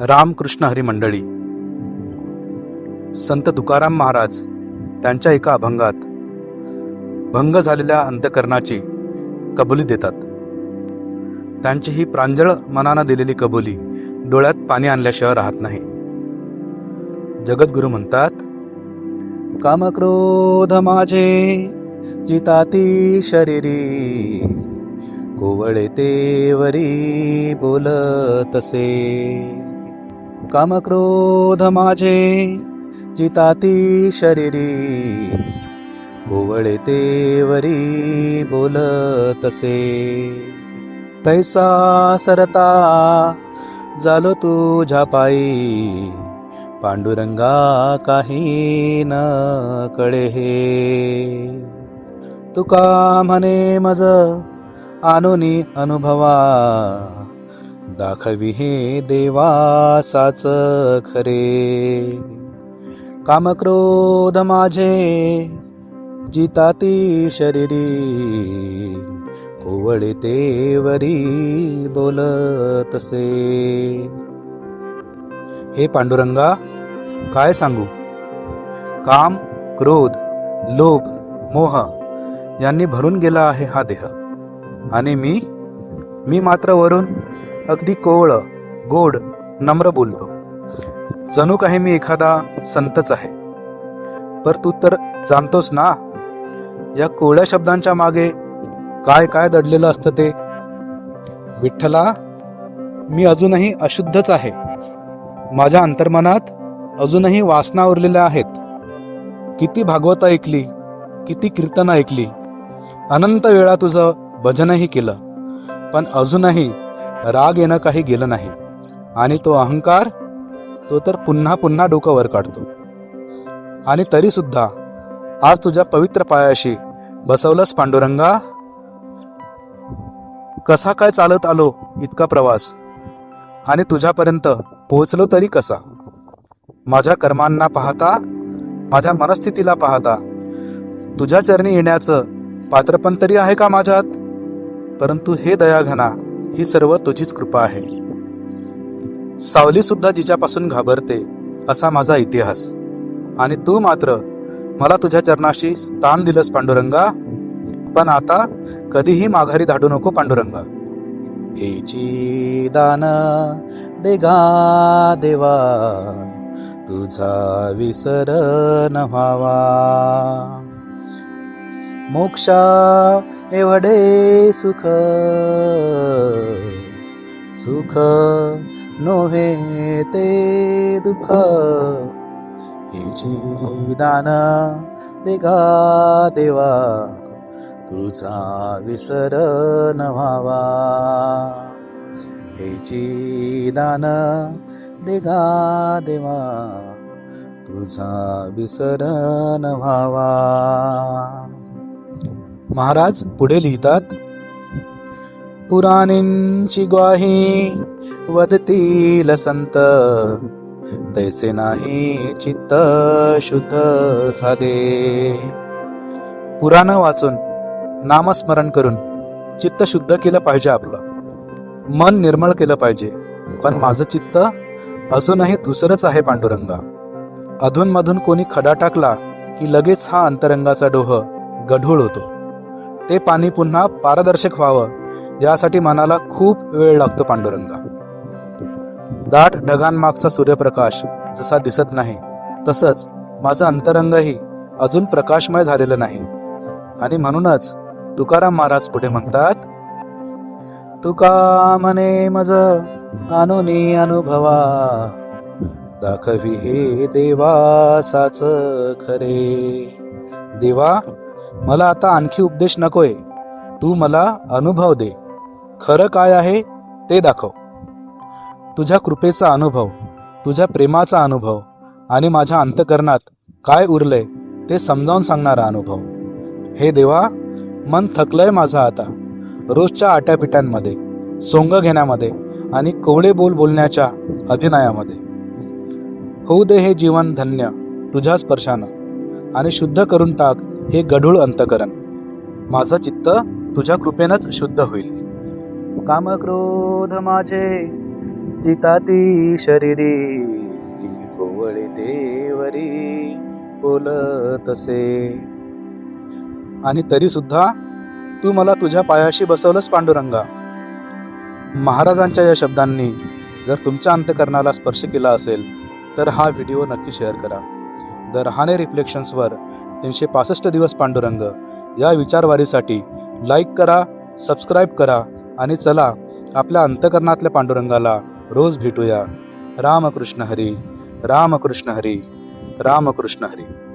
रामकृष्ण हरी मंडळी संत तुकाराम महाराज त्यांच्या एका अभंगात भंग झालेल्या अंत्यकरणाची कबुली देतात. त्यांची ही प्रांजळ मनानं दिलेली कबुली डोळ्यात पाणी आणल्याशिवाय राहत नाही. जगद्गुरु म्हणतात कामक्रोध माझे चिताती शरीरी कोवळे ते वरी बोलतसे कामक्रोध माझे जिताती शरीरी. कोवळे ते वरी बोलतसे. कैसा सरता झालो तुझ्या पायी. पांडुरंगा काही न कळे हे. तुका म्हणे मज आनोनी अनुभवा. दाखवी हे देवासाच खरे. कामक्रोध माझे जिताती शरीरी. कोवळे ते वरी बोलतसे. हे पांडुरंगा काय सांगू? काम क्रोध लोभ मोह यांनी भरून गेला आहे हा देह. आणि मी मी मात्र वरून अगदी कोवळ गोड नम्र बोलतो. जणू काही मी एखादा संतच आहे. पर तू तर जाणतोस ना? या कोवळ्या शब्दांच्या मागे काय काय दडलेलं असतं ते? विठ्ठला मी अजूनही अशुद्धच आहे. माझ्या अंतर्मनात अजूनही वासना उरलेल्या आहेत. किती भागवत ऐकली किती कीर्तन ऐकली. अनंत वेळा तुझं भजनही केलं. पण अजूनही राग येणं काही गेलं नाही. आणि तो अहंकार तो तर पुन्हा पुन्हा डोकं वर काढतो. आणि तरी सुद्धा आज तुझ्या पवित्र पायाशी बसवलंस पांडुरंगा. कसा काय चालत आलो इतका प्रवास? आणि तुझ्यापर्यंत पोहोचलो तरी कसा? माझ्या कर्मांना पाहता माझ्या मनस्थितीला पाहता तुझ्या चरणी येण्याचं पात्रपण तरी आहे का माझ्यात? परंतु हे दयाघना ही सर्व तुझीच कृपा आहे. सावली सुद्धा जिच्यापासून घाबरते असा माझा इतिहास. आणि तू मात्र मला तुझ्या चरणाशी स्थान दिलंस पांडुरंगा. पण आता कधीही माघारी धाडू नको पांडुरंगा. हेची दान देगा देवा तुझा विसर न व्हावा. मोक्षा एवढे सुख सुख नोहे ते दुःख. हेची दान देगा देवा तुझा विसर न व्हावा. हेची दान देगा देवा तुझा विसर न व्हावा. महाराज पुढे लिहितात पुराणींची ग्वाही वदतील संत तैसे नाही चित्त शुद्ध झाले. पुराण वाचून नामस्मरण करून चित्त शुद्ध केलं पाहिजे आपलं. मन निर्मळ केलं पाहिजे. पण माझं चित्त अजूनही दुसरंच आहे पांडुरंगा. अधूनमधून कोणी खडा टाकला की लगेच हा अंतरंगाचा डोह गढूळ होतो. ते पाणी पुन्हा पारदर्शक व्हावं यासाठी मनाला खूप वेळ लागतो पांडुरंगा. दाट ढगांमागचा सूर्यप्रकाश जसा दिसत नाही तसंच माझं अंतरंगही अजून प्रकाशमय झालेलं नाही. आणि म्हणूनच तुकाराम महाराज पुढे म्हणतात तुका म्हणे मज अनुनी अनुभवा दाखवी हे देवासाच खरे. देवा मला आता आणखी उपदेश नकोय. तू मला अनुभव दे. खरं काय आहे ते दाखव. तुझ्या कृपेचा अनुभव तुझ्या प्रेमाचा अनुभव आणि माझ्या अंतकरणात काय उरलंय ते समजावून सांगणारा अनुभव. हे देवा मन थकलंय माझं आता. रोजच्या आट्यापिट्यांमध्ये सोंग घेण्यामध्ये आणि कोवळे बोल बोलण्याच्या अभिनयामध्ये. होऊ दे हे जीवन धन्य तुझ्या स्पर्शानं आणि शुद्ध करून टाक हे गढूळ अंतकरण. माझं चित्त तुझ्या कृपेनंच शुद्ध होईल. काम क्रोध माझे चिताती शरीरी कोवळे देवरी बोलतसे आणि तरी सुद्धा तू मला तुझ्या पायाशी बसवलंस पांडुरंगा. महाराजांच्या या शब्दांनी जर तुमच्या अंतकरणाला स्पर्श केला असेल तर हा व्हिडिओ नक्की शेअर करा. द रहाणे रिफ्लेक्शन्सवर तीनशे पासष्ट दिवस पांडुरंग. या विचारवारीसाठी लाईक करा सबस्क्राईब करा आणि चला आपल्या अंतकरणातल्या पांडुरंगाला रोज भेटूया. रामकृष्ण हरी रामकृष्ण हरी रामकृष्ण हरी.